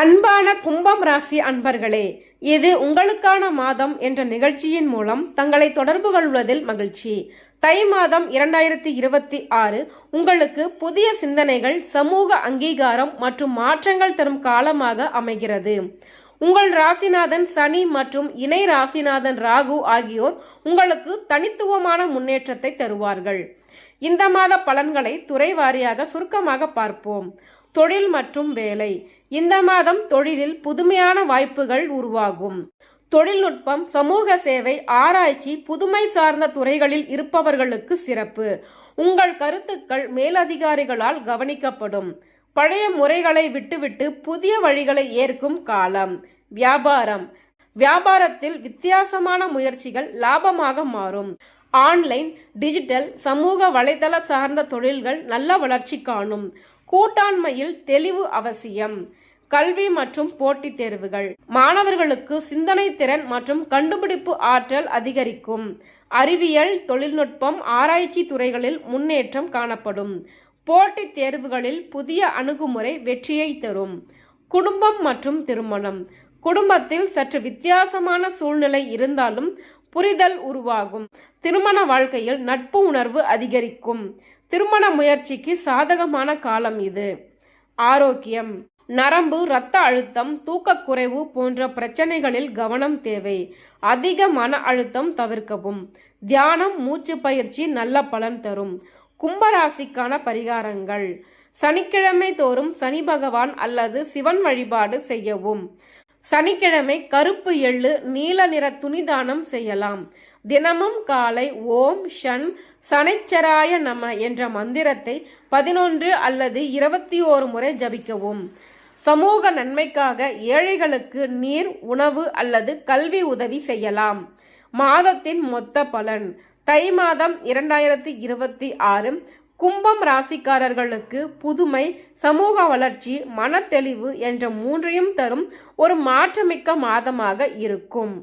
அன்பான கும்பம் ராசி அன்பர்களே இது உங்களுக்கான மாதம் என்ற நிகழ்ச்சியின் மூலம் தங்களை தொடர்பு கொள்வதில் மகிழ்ச்சி. தை மாதம் இரண்டாயிரத்தி இருபத்தி ஆறு உங்களுக்கு புதிய சிந்தனைகள் சமூக அங்கீகாரம் மற்றும் மாற்றங்கள் தரும் காலமாக அமைகிறது. உங்கள் ராசிநாதன் சனி மற்றும் இணை ராசிநாதன் ராகு ஆகியோர் உங்களுக்கு தனித்துவமான முன்னேற்றத்தை தருவார்கள். இந்த மாத பலன்களை துறை வாரியாக சுருக்கமாக பார்ப்போம். தொழில் மற்றும் வேலை. இந்த மாதம் தொழிலில் புதுமையான வாய்ப்புகள் உருவாகும். தொழில்நுட்பம் சமூக சேவை ஆராய்ச்சி புதுமை சார்ந்த துறைகளில் இருப்பவர்களுக்கு சிறப்பு. உங்கள் கருத்துக்கள் மேலதிகாரிகளால் கவனிக்கப்படும். பழைய முறைகளை விட்டுவிட்டு புதிய வழிகளை ஏற்கும் காலம். வியாபாரம். வியாபாரத்தில் வித்தியாசமான முயற்சிகள் லாபமாக மாறும். ஆன்லைன் டிஜிட்டல் சமூக வலைதள சார்ந்த தொழில்கள் நல்ல வளர்ச்சி காணும். கூட்டாண்மையில் தெளிவு அவசியம். கல்வி மற்றும் போட்டித் தேர்வுகள். மாணவர்களுக்கு சிந்தனை திறன் மற்றும் கண்டுபிடிப்பு ஆற்றல் அதிகரிக்கும். அறிவியல் தொழில்நுட்பம் ஆராய்ச்சி துறைகளில் முன்னேற்றம் காணப்படும். போட்டித் தேர்வுகளில் புதிய அணுகுமுறை வெற்றியை தரும். குடும்பம் மற்றும் திருமணம். குடும்பத்தில் சற்று வித்தியாசமான சூழ்நிலை இருந்தாலும் புரிதல் உருவாகும். திருமண வாழ்க்கையில் நட்பு உணர்வு அதிகரிக்கும். திருமண முயற்சிக்கு சாதகமான காலம் இது. ஆரோக்கியம். நரம்பு இரத்த அழுத்தம் தூக்கக்குறைவு போன்ற பிரச்சனைகளில் கவனம் தேவை. அதிக மன அழுத்தம் தவிர்க்கவும். தியானம் மூச்சு பயிற்சி நல்ல பலன் தரும். கும்பராசிக்கான பரிகாரங்கள். சனிக்கிழமை தோறும் சனி பகவான் அல்லது சிவன் வழிபாடு செய்யவும். சனிக்கிழமை கருப்பு எள்ளு நீல நிற துணிதானம் செய்யலாம். தினமும் காலை ஓம் ஷன் சனைச்சராய நம என்ற மந்திரத்தை பதினொன்று அல்லது இருபத்தி ஓரு முறை ஜபிக்கவும். சமூக நன்மைக்காக ஏழைகளுக்கு நீர் உணவு அல்லது கல்வி உதவி செய்யலாம். மாதத்தின் மொத்த பலன் தை மாதம் இரண்டாயிரத்தி இருபத்தி ஆறு கும்பம் ராசிக்காரர்களுக்கு புதுமை சமூக வளர்ச்சி மனத்தெளிவு என்ற மூன்றையும் தரும் ஒரு மாற்றமிக்க மாதமாக இருக்கும்.